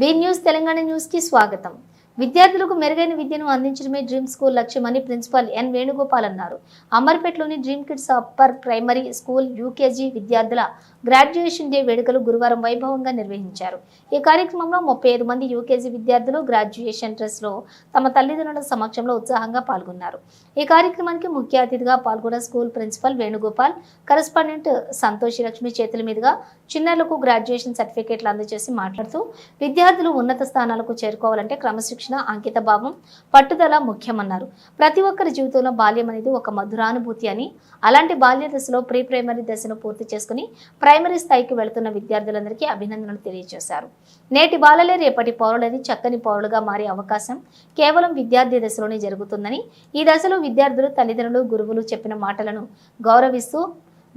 Be news Telangana న్యూస్కి స్వాగతం. విద్యార్థులకు మెరుగైన విద్యను అందించడమే డ్రీమ్ స్కూల్ లక్ష్యమని ప్రిన్సిపాల్ ఎన్ వేణుగోపాల్ అన్నారు. అమర్పేటలోని dream kids upper primary school UKG విద్యార్థుల గ్రాడ్యుయేషన్ డే వేడుకలు గురువారం వైభవంగా నిర్వహించారు. ఈ కార్యక్రమంలో ముప్పై ఐదు మంది యూకేజీ విద్యార్థులు గ్రాడ్యుయేషన్ డ్రెస్లో తమ తల్లిదండ్రుల సమక్షంలో ఉత్సాహంగా పాల్గొన్నారు. ఈ కార్యక్రమానికి ముఖ్య అతిథిగా పాల్గొన్న school principal Venugopal correspondent Santoshi Lakshmi చేతుల మీదుగా చిన్నారులకు గ్రాడ్యుయేషన్ సర్టిఫికేట్లు అందజేసి మాట్లాడుతూ విద్యార్థులు ఉన్నత స్థానాలకు చేరుకోవాలంటే క్రమశిక్షణ అంకిత అంకితభావం పట్టుదల ముఖ్యమన్నారు. ప్రతి ఒక్కరి జీవితంలో బాల్యం అనేది ఒక మధురానుభూతి అని అలాంటి బాల్య దశలో ప్రీ ప్రైమరీ దశను పూర్తి చేసుకుని ప్రైమరీ స్థాయికి వెళుతున్న విద్యార్థులందరికీ అభినందనలు తెలియజేశారు. నేటి బాలలే రేపటి పౌరులని చక్కని పౌరులుగా మారే అవకాశం కేవలం విద్యార్థి దశలోనే జరుగుతుందని ఈ దశలో విద్యార్థులు తల్లిదండ్రులు గురువులు చెప్పిన మాటలను గౌరవిస్తూ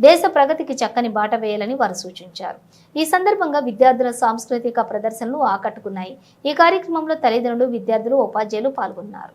దేశ ప్రగతికి చక్కని బాట వేయాలని వారు సూచించారు. ఈ సందర్భంగా విద్యార్థుల సాంస్కృతిక ప్రదర్శనలు ఆకట్టుకున్నాయి. ఈ కార్యక్రమంలో తల్లిదండ్రులు విద్యార్థులు ఉపాధ్యాయులు పాల్గొన్నారు.